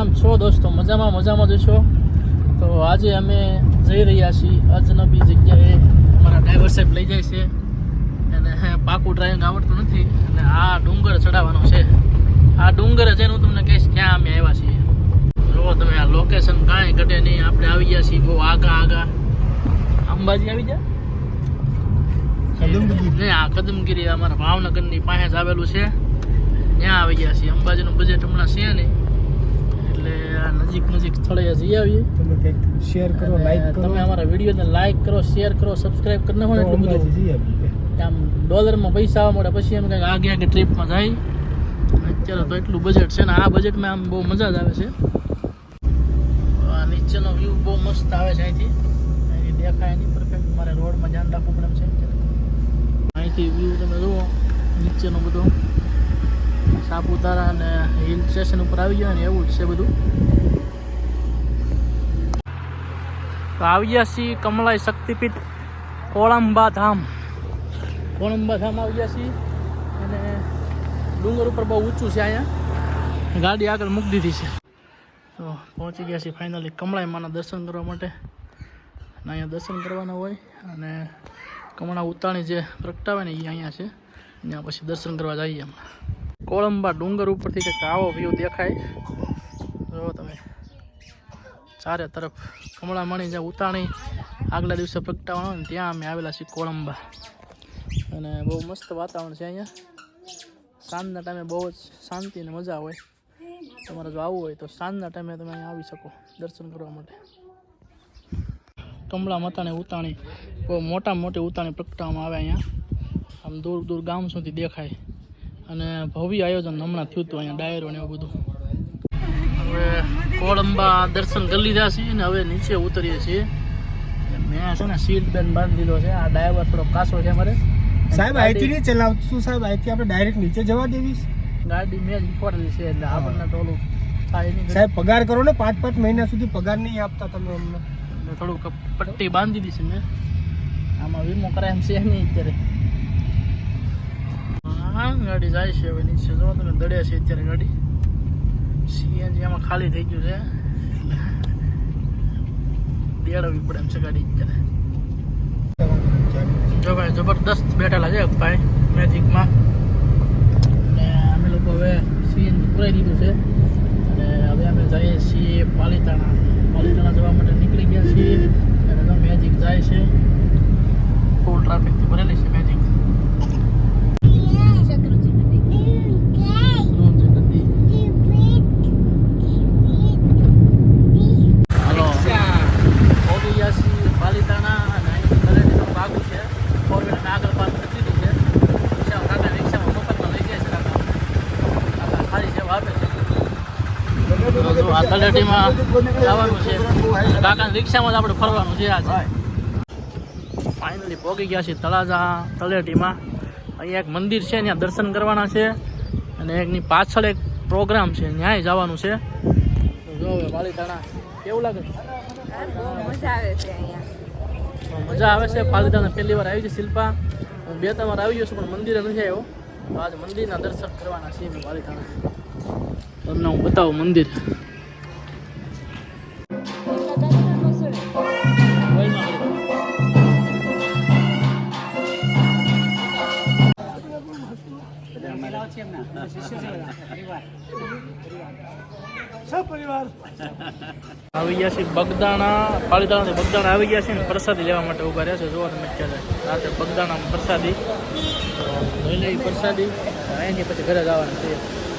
કેમ છો દોસ્તો મજામાં મજામાં જશો તો આજે અમે જઈ રહ્યા છીએ અજનબી જગ્યાએ. અમારા ડ્રાઈવર સાહેબ લઈ જાય છે. અને પાકું ડ્રાઇવિંગ આવડતું નથી. અને આ ડુંગર ચડાવવાનો છે. આ ડુંગર છે હું તમને કહીશ ક્યાં અમે આવ્યા છીએ. જુઓ તમે આ લોકેશન કાંઈ ઘટે નહીં. આપણે આવી ગયા છીએ બહુ આગા આગા. અંબાજી આવી ગયા? કદમગીરી. આ કદમગીરી અમારા ભાવનગરની પાસે જ આવેલું છે. ત્યાં આવી ગયા છીએ. અંબાજીનું બજેટ હમણાં છે નહીં. એટલે આ નજીક નજીક સ્થળે જઈ આવીએ. તમે કંઈક શેર કરો લાઈક કરો. તમે અમારા વિડીયોને લાઈક કરો શેર કરો સબસ્ક્રાઇબ કરી નાખો એટલું બધું. જઈ આવીએ. આમ ડોલરમાં પૈસા આવવા મળે પછી એમ કંઈક આગે આગે ટ્રીપમાં જાય. અત્યારે તો એટલું બજેટ છે ને આ બજેટમાં આમ બહુ મજા જ આવે છે. નીચેનો વ્યૂ બહુ મસ્ત આવે છે અહીંથી. અહીંથી દેખાય નહીં પરફેક્ટ મારે રોડમાં ધ્યાન રાખવું પડે છે. અહીંથી વ્યૂ તમે જુઓ નીચેનો બધો. સાપુતારા અને હિલ સ્ટેશન ઉપર આવી ગયા ને એવું જ છે બધું. તો આવી ગયા છીએ કમલાઈ શક્તિપીઠ કોળંબા ધામ કોળંબા ધામ આવી ગયા છીએ અને ડુંગર ઉપર બહુ ઊંચું છે અહીંયા. ગાડી આગળ મૂકી દીધી છે. તો પહોંચી ગયા છીએ ફાઇનલી કમળાઈ માના દર્શન કરવા માટે. અને અહીંયા દર્શન કરવાના હોય અને કમળા ઉતાણી જે પ્રગટાવે ને એ અહીંયા છે. ત્યાં પછી દર્શન કરવા જઈએ અમે કોળંબા ડુંગર ઉપરથી કંઈક આવો વ્યૂ દેખાય. જો તમે ચારે તરફ કમળામણી જ્યાં ઉતાણી આગલા દિવસે પ્રગટાવવાનો હોય ને ત્યાં અમે આવેલા છીએ કોળંબા. અને બહુ મસ્ત વાતાવરણ છે અહીંયા. સાંજના ટાઈમે બહુ જ શાંતિ અને મજા હોય તમારે જો આવવું હોય તો સાંજના ટાઈમે તમે અહીંયા આવી શકો દર્શન કરવા માટે. કમળા માતાને ઉતાણી, બહુ મોટામાં મોટી ઉતાણી પ્રગટાવવામાં આવે અહીંયા. આમ દૂર દૂર ગામ સુધી દેખાય. અને ભવ્ય આયોજન હમણાં થયું હતું અહીંયા ડાયરો ને એવું બધું. હવે કોળંબા દર્શન કરી લીધા છે ને હવે નીચે ઉતરીએ છીએ. મેં છે ને સીટ બેન બાંધી દીધો છે. આ ડ્રાઈવર થોડો કાસો છે મારે સાહેબ અહીંથી નહીં ચલાવશું સાહેબ અહીંથી આપણે ડાયરેક્ટ નીચે જવા દેવી ગાડી મેં જ ઉપાડેલી છે એટલે આપણને તો ઓલું થાય નહીં. સાહેબ પગાર કરો ને પાંચ પાંચ મહિના સુધી પગાર નહીં આપતા તમે અમને. થોડુંક પટ્ટી બાંધી દીધી છે મેં. આમાં વીમો કરાય એમ છે નહીં અત્યારે. હા, ગાડી જાય છે હવે નીચે. જો તમે દડે છે અત્યારે ગાડી. સીએનજી આમાં ખાલી થઈ ગયું છે. દેડવી પડે એમ છે ગાડી અત્યારે. જો ભાઈ, જબરદસ્ત બેઠેલા છે ભાઈ, મેજિકમાં. અને અમે લોકો હવે સીએનજી પુરાઈ દીધું છે. અને હવે અમે જઈએ છીએ પાલીતાણા જવા માટે નીકળી ગયા છીએ અને તો મેજિક જાય છે ફૂલ ટ્રાફિકથી ભરેલી છે મેજિક શત્રુંજી નદી. હાલો પહોંચી ગયા છીએ પાલીતાણા અને અહીં તળેટીનો ભાગ છે ફોર વ્હીલર આગળ પાર્ક કરી દીધી છે રિક્ષા કાકા રિક્ષામાં મફતમાં લઈ જાય છે કાકા કાકા સારી સેવા આપે છે જો આ તળેટીમાં જવાનું છે. કાકાની રિક્ષામાં જ આપણે ફરવાનું છે આજે. ફાઇનલી પહોંચી ગયા છીએ તળાજા તળેટીમાં. અહીંયા એક મંદિર છે ત્યાં દર્શન કરવાના છે. અને એકની પાછળ એક પ્રોગ્રામ છે ત્યાંય જવાનું છે. જો હવે પાલીતાણા કેવું લાગે? મજા આવે છે અહીંયા મજા આવે છે. પાલીતાણા પહેલી વાર આવી છે શિલ્પા. હું બે ત્રણ વાર આવી ગયો છું પણ મંદિરે નથી આવ્યો. તો આજે મંદિરના દર્શન કરવાના છે પાલીતાણા. તમને હું બતાવું મંદિર. આવી ગયા છે બગદાણા, પાલીતાણા બગદાણા આવી ગયા છે ને પ્રસાદી લેવા માટે ઊભા રહ્યા છે. જોવા તમે અત્યારે રાતે બગદાણામાં પ્રસાદી. લઈ લઈ પ્રસાદી. અહીંથી પછી ઘરે જવાનું છે.